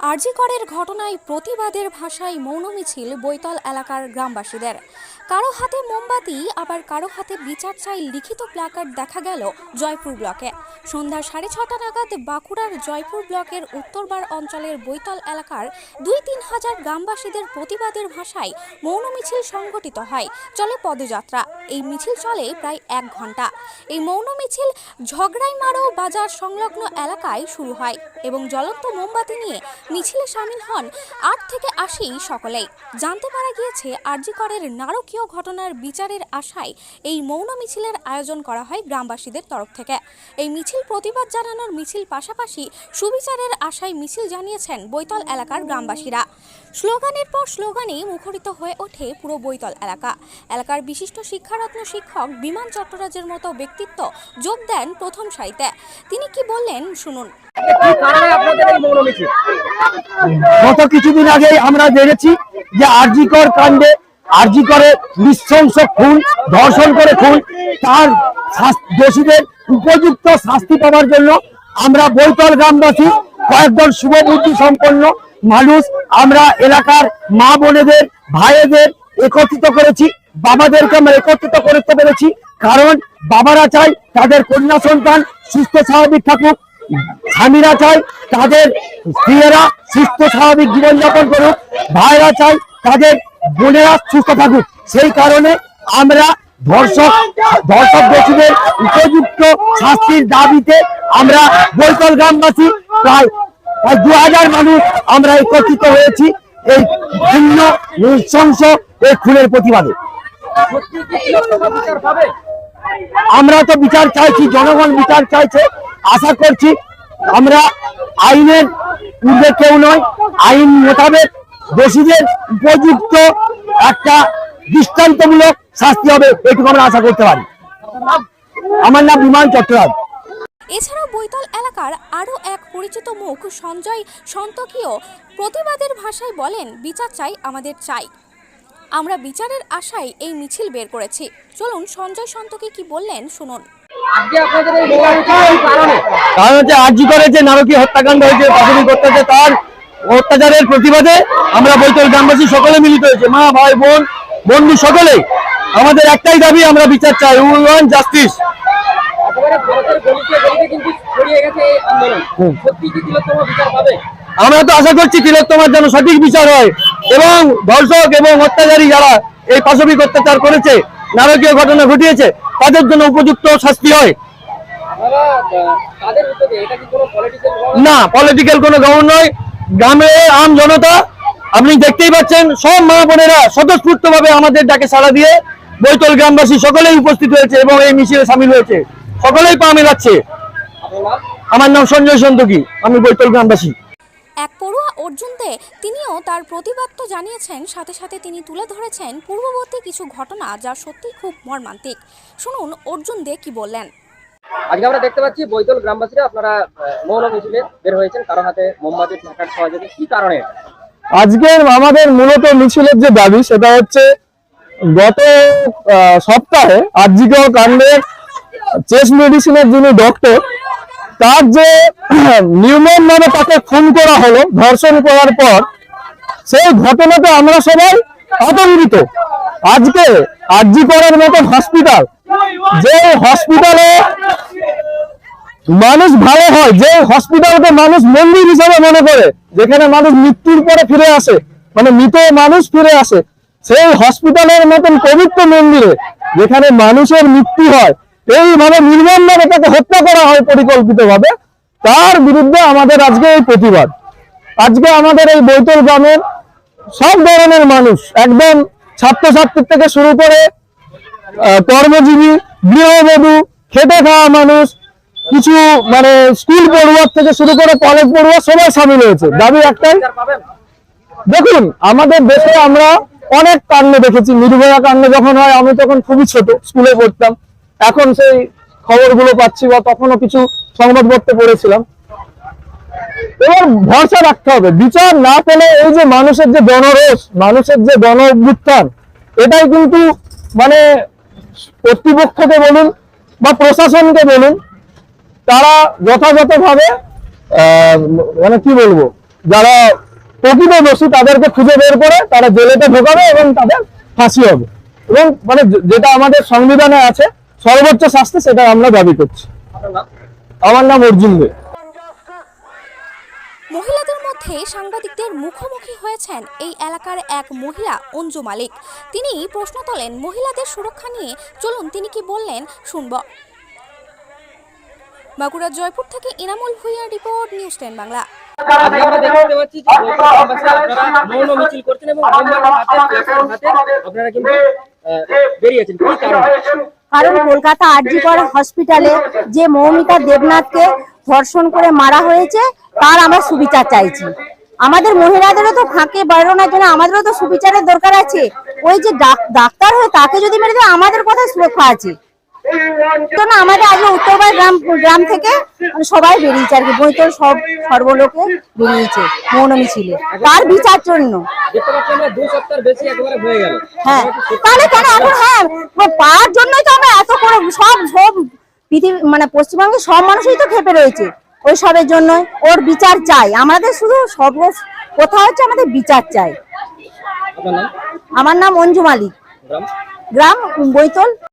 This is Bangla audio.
আরজিকরের ঘটনায় প্রতিবাদের ভাষায় মৌন মিছিল বৈতল এলাকার গ্রামবাসীদের। কারও হাতে মোমবাতি, আবার কারও হাতে বিচার চাই লিখিত প্ল্যাকার্ড দেখা গেল জয়পুর ব্লকে। সন্ধ্যা সাড়ে ছটা নাগাদ বাঁকুড়ার জয়পুর ব্লকের উত্তরবার অঞ্চলের বৈতল এলাকার দুই তিন হাজার গ্রামবাসীদের প্রতিবাদের ভাষায় মৌন মিছিল সংগঠিত হয়। চলে পদযাত্রা। এই মিছিল চলে প্রায় এক ঘণ্টা এই মৌন মিছিল ঝগড়াইমারো বাজার সংলগ্ন এলাকায় শুরু হয় এবং জ্বলন্ত মোমবাতি নিয়ে মিছিলে সামিল হন আট থেকে আশি সকলেই। জানতে পারা গিয়েছে, আরজিকরের নারকীয় ঘটনার বিচারের আশায় এই মৌন মিছিলের আয়োজন করা হয় গ্রামবাসীদের তরফ থেকে। এই মিছিল প্রতিবাদ জানানোর মিছিল পাশাপাশি সুবিচারের আশায় মিছিল জানিয়েছেন বৈতল এলাকার গ্রামবাসীরা। স্লোগানের পর স্লোগানে মুখরিত হয়ে ওঠে পুরো বৈতল এলাকা। এলাকার বিশিষ্ট শিক্ষারত্ন শিক্ষক বিমান চট্টরাজের মতো ব্যক্তিত্ব যোগ দেন প্রথম সারিতে। তিনি কি বললেন শুনুন। কি কারণে আপনাদের এই মিছিল? গত কিছুদিন আগে আমরা জেনেছি যে আরজিকর কাণ্ডে আরজিকরে নৃশংস খুন, ধর্ষণ করে খুন, তার দোষীদের উপযুক্ত শাস্তি পাওয়ার জন্য আমরা বৈতল গ্রামবাসী কয়েকজন শুভবুদ্ধি সম্পন্ন মানুষ, আমরা এলাকার মা বোনেদের ভাইয়েদের একত্রিত করেছি, বাবাদেরকে আমরা একত্রিত করতে পেরেছি, কারণ বাবারা চাই তাদের কন্যা সন্তান সুস্থ স্বাভাবিক থাকুক, স্বামীরা চায় তাদের স্ত্রীরা সুস্থ স্বাভাবিক জীবনযাপন করুক, ভাইরা চায় তাদের বোনেরা সুস্থ থাকুক। সেই কারণে আমরা ধর্ষক ধর্ষক দোষীদের উপযুক্ত শাস্তির দাবিতে আমরা বৈতল গ্রামবাসী প্রায় প্রায় দু হাজার মানুষ আমরা একত্রিত হয়েছি এই ভিন্ন নৃশংস এই খুনের প্রতিবাদে। আমরা তো বিচার চাইছি, জনগণ বিচার চাইছে। আশা করছি আমরা আইনের ঊর্ধ্বে কেউ নয়, আইন মোতাবেক দোষীদের উপযুক্ত একটা দৃষ্টান্তমূলক শাস্তি হবে এটুকু আমরা আশা করতে পারি। আমার নাম বিমান চট্টরাজ এছাড়াও বৈতল এলাকার আরও এক পরিচিত মুখ সঞ্জয় সন্তকীয় প্রতিবাদের ভাষায় বলেন বিচার চাই আমাদের চাই। আমরা বিচারের আশায় এই মিছিল বের করেছি। চলুন সঞ্জয় সন্তকী কি বললেন শুনুন। আজকে আপনাদের এই মিছিল কারণে। কারণ হচ্ছে আর্জি করে যে নারকীয় হত্যাকাণ্ড হয়েছে প্রাথমিক অত্যাচার তার অত্যাচারের প্রতিবাদে আমরা বৈতল গ্রামবাসী সকলে মিলিত হয়েছে। মা ভাই বোন বন্ধু সকলে আমাদের একটাই দাবি আমরা বিচার চাই। উই ওয়ান্ট জাস্টিস আমরা তো আশা করছি তিলোত্তমার যেন সঠিক বিচার হয় এবং ধর্ষক এবং অত্যাচারী যারা এই পাশবিক অত্যাচার করেছে নারকীয় ঘটনা ঘটিয়েছে তাদের জন্য উপযুক্ত শাস্তি হয়। না পলিটিক্যাল কোনো গভর্ন নয়। গ্রামে আম জনতা, আপনি দেখতেই পাচ্ছেন, সব মা বোনেরা স্বতঃস্ফূর্ত ভাবে আমাদের ডাকে সাড়া দিয়ে বৈতল গ্রামবাসী সকলেই উপস্থিত হয়েছে এবং এই মিছিলে সামিল হয়েছে। সকলেই পা মেলাচ্ছে। আমার নাম সঞ্জয় সন্তকি, আমি বৈতল গ্রামবাসী। এক পড়ুয়া অর্জুন দে তিনিও তার প্রতিবাদ তো জানিয়েছেন, সাথে সাথে তিনি তুলে ধরেছেন পূর্ববর্তী কিছু ঘটনা যা সত্যি খুব মর্মান্তিক। শুনুন, অর্জুন দে কি বললেন। আজকে আমরা দেখতে পাচ্ছি বৈতল গ্রামবাসীরা আপনারা মৌন মিছিলে বের হয়েছেন, কারও হাতে মোমবাতি, প্ল্যাকার্ড যাবে। কি কারণে? আজকের আমাদের মূলত মিছিলের যে দাবি, সেটা হচ্ছে গত সপ্তাহে আর্জিকর কাণ্ডের চেস্ট মেডিসিনের যিনি ডক্টর, তার যে নিউমন নামে তাকে খুন করা হলো, ধর্ষণ করার পর, সেই ঘটনাতে আমরা সবাই আতঙ্কিত। আজকে আর্জিকরের মতো হসপিটাল যে হসপিটালে মানুষ ভালো হয়, যে হসপিটালকে মানুষ মন্দির হিসেবে মনে করে, যেখানে মানুষ মৃত্যুর পরে ফিরে আসে মানে মৃত মানুষ ফিরে আসে, সেই হসপিটালের মতন পবিত্র মন্দিরে যেখানে মানুষের মৃত্যু হয়, এইভাবে নির্মমভাবে তাকে হত্যা করা হয় পরিকল্পিতভাবে, তার বিরুদ্ধে আমাদের আজকে এই প্রতিবাদ। আজকে আমাদের এই বৈতল গ্রামের সব ধরনের মানুষ, একদম ছাত্রছাত্রীর থেকে শুরু করে কর্মজীবী গৃহবধূ, খেটে খাওয়া মানুষ, কিছু মানে স্কুল পড়ুয়ার থেকে শুরু করে কলেজ পড়ুয়া সবাই সামিল হয়েছে। দাবি একটাই। দেখুন, আমাদের দেশে আমরা অনেক কাণ্ড দেখেছি। নির্ভয়া কাণ্ড যখন হয়, আমি তখন খুবই ছোট স্কুলে পড়তাম। এখন সেই খবরগুলো পাচ্ছি বা তখনও কিছু সংবাদপত্রে পড়েছিলাম। এবার ভরসা রাখতে হবে। বিচার না পেলে এই যে মানুষের যে জনরোষ, মানুষের যে গণ এটাই কিন্তু মানে কর্তৃপক্ষকে বলুন বা প্রশাসনকে বলুন, তারা যথাযথভাবে মানে কি বলব, যারা প্রকৃত দোষী তাদেরকে খুঁজে বের করে তারা জেলেতে ঢোকাবে এবং তাদের ফাঁসি হবে। এবং মানে যেটা আমাদের সংবিধানে আছে, সর্বোচ্চ শাস্তি সেটা আমরা দাবি করছি। আমার নাম অর্জুন দে। মহিলাদের মধ্যে সাংবাদিকদের মুখোমুখি হয়েছেন এই এলাকার এক মহিলা অঞ্জু মালিক। তিনি প্রশ্ন তোলেন, মহিলাদের সুরক্ষা নিয়ে? চলুন, তিনি কি বললেন? শুনব। বাঁকুড়ার জয়পুর থেকে ইনামুল ভুইয়ার রিপোর্ট, নিউজ টেন বাংলা। আপনারা কিন্তু বেরিয়েছেন কি কারণ? কারণ কলকাতা আরজিকর হসপিটালে যে মৌমিতা দেবনাথকে ধর্ষণ করে মারা হয়েছে, তার আমরা সুবিচার চাইছি। আমাদের মহিলাদেরও তো ফাঁকে বাড়ানোর জন্য আমাদেরও তো সুবিচারের দরকার আছে। ওই যে ডাক- ডাক্তার হয়ে তাকে যদি মেরে দেয়, আমাদের কথা সুরক্ষা আছে। আমাদের আজকে উত্তরপাড়া গ্রাম গ্রাম থেকে মানে সবাই বেরিয়েছে আর কি। বইতল সব সর্বলোকে বেরিয়েছে মৌন মিছিলে তার বিচার জন্য। হয়ে। হ্যাঁ তাহলে কেন? এখন হ্যাঁ পাওয়ার জন্যই তো আমরা এত করে সব সব পৃথিবী মানে পশ্চিমবঙ্গের সব মানুষই তো খেপে রয়েছে ওই সবের জন্য ওর বিচার চাই। আমাদের শুধু সব কথা হচ্ছে আমাদের বিচার চাই। আমার নাম অঞ্জু মালিক। গ্রাম? গ্রাম বৈতল।